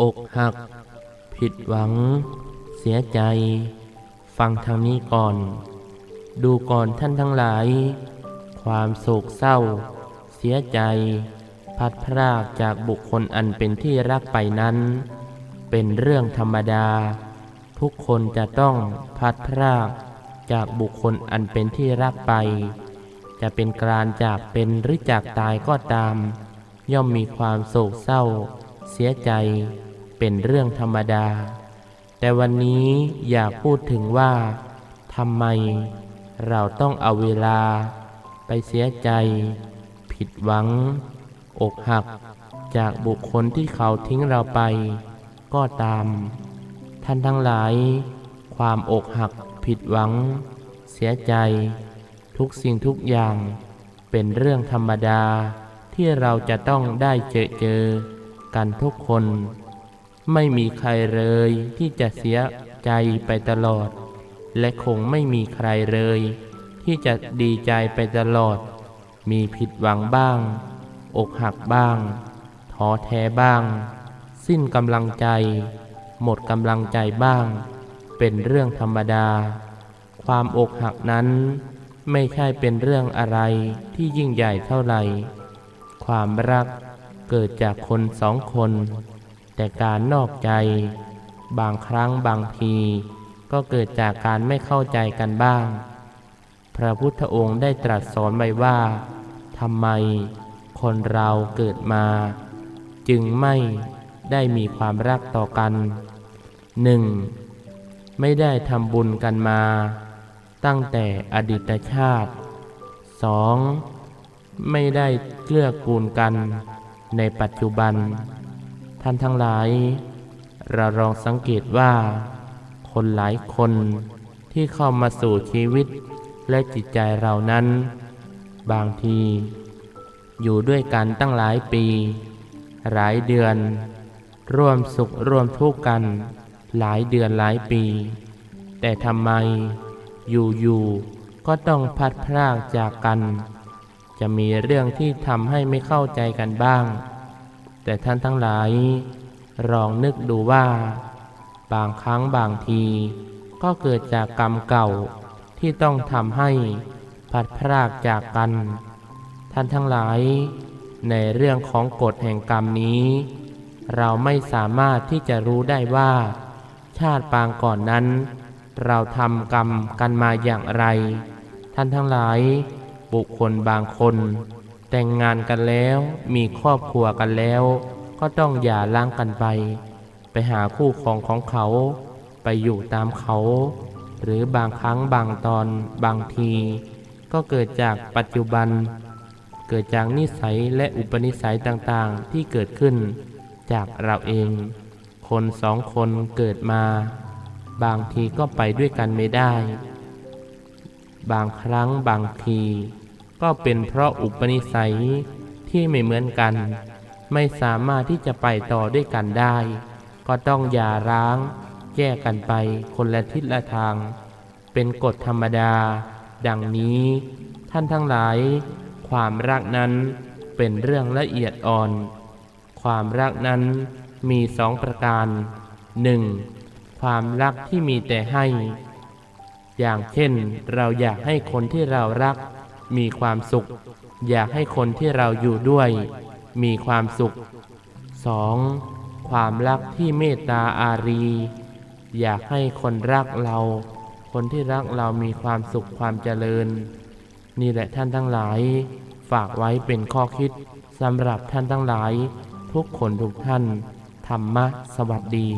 อกหัก ผิดหวัง เสียใจ ฟังทางนี้ก่อน ดูก่อนท่านทั้งหลาย ความโศกเศร้า เสียใจ พัดพรากจากบุคคลอันเป็นที่รักไปนั้น เป็นเรื่องธรรมดา ทุกคนจะต้องพัดพรากจากบุคคลอันเป็นที่รักไป จะเป็นการจากเป็นหรือจากตายก็ตาม ย่อมมีความโศกเศร้า เสียใจ เป็นเรื่องธรรมดา แต่วันนี้อยากพูดถึงว่าทำไมเราต้องเอาเวลาไปเสียใจ ผิดหวัง อกหัก จากบุคคลที่เขาทิ้งเราไป ก็ตาม ท่านทั้งหลาย ความอกหัก ผิดหวัง เสียใจ ทุกสิ่งทุกอย่างเป็นเรื่องธรรมดาที่เราจะต้องได้เจอเจอกันทุกคน ไม่มีใครเลยที่จะเสียใจไปตลอด และคงไม่มีใครเลย ที่จะดีใจไปตลอด มีผิดหวังบ้าง อกหักบ้างท้อแท้บ้าง สิ้นกำลังใจ หมดกำลังใจบ้าง เป็นเรื่องธรรมดา ความอกหักนั้น ไม่ใช่เป็นเรื่องอะไรที่ยิ่งใหญ่เท่าไหร่ ความรักเกิดจากคนสองคน แต่การนอกใจ บางครั้งบางที ก็เกิดจากการไม่เข้าใจกันบ้าง พระพุทธองค์ได้ตรัสสอนไว้ว่าทำไมคนเราเกิดมา จึงไม่ได้มีความรักต่อกันหนึ่งไม่ได้ทำบุญกันมา ตั้งแต่อดีตชาติ 2. ไม่ได้เกื้อกูลกันในปัจจุบัน ท่านทั้งหลาย เราลองสังเกตว่า คนหลายคนที่เข้ามาสู่ชีวิตและจิตใจเรานั้น บางที อยู่ด้วยกันตั้งหลายปี หลายเดือน ร่วมสุขร่วมทุกข์กัน หลายเดือนหลายปี แต่ทำไมอยู่ๆก็ต้องพัดพรากจากกัน จะมีเรื่องที่ทำให้ไม่เข้าใจกันบ้าง แต่ท่านทั้งหลายลองนึกดูว่า บางครั้งบางที ก็เกิดจากกรรมเก่าที่ต้องทำให้พัดพรากจากกัน ท่านทั้งหลายในเรื่องของกฎแห่งกรรมนี้ เราไม่สามารถที่จะรู้ได้ว่า ชาติปางก่อนนั้น เราทำกรรมกันมาอย่างไร ท่านทั้งหลาย บุคคลบางคน แต่งงานกันแล้วมีครอบครัวกันแล้ว ก็ต้องหย่าร้างกันไป ไปหาคู่ครองของเขา ไปอยู่ตามเขา หรือบางครั้งบางตอนบางที ก็เกิดจากปัจจุบัน เกิดจากนิสัยและอุปนิสัยต่างๆที่เกิดขึ้นจากเราเอง คนสองคนเกิดมา บางทีก็ไปด้วยกันไม่ได้ บางครั้งบางที ก็เป็นเพราะอุปนิสัยที่ไม่เหมือนกัน ไม่สามารถที่จะไปต่อด้วยกันได้ ก็ต้องหย่าร้าง แยกกันไปคนละทิศละทาง เป็นกฎธรรมดา ดังนี้ ท่านทั้งหลาย ความรักนั้นเป็นเรื่องละเอียดอ่อน ความรักนั้นมีสองประการหนึ่งความรักที่มีแต่ให้ อย่างเช่นเราอยากให้คนที่เรารัก มีความสุข อยากให้คนที่เราอยู่ด้วย มีความสุข 2. ความรักที่เมตตาอารี อยากให้คนรักเรา คนที่รักเรามีความสุขความเจริญ นี่แหละท่านทั้งหลาย ฝากไว้เป็นข้อคิดสำหรับท่านทั้งหลาย ทุกคนทุกท่าน ธรรมะสวัสดี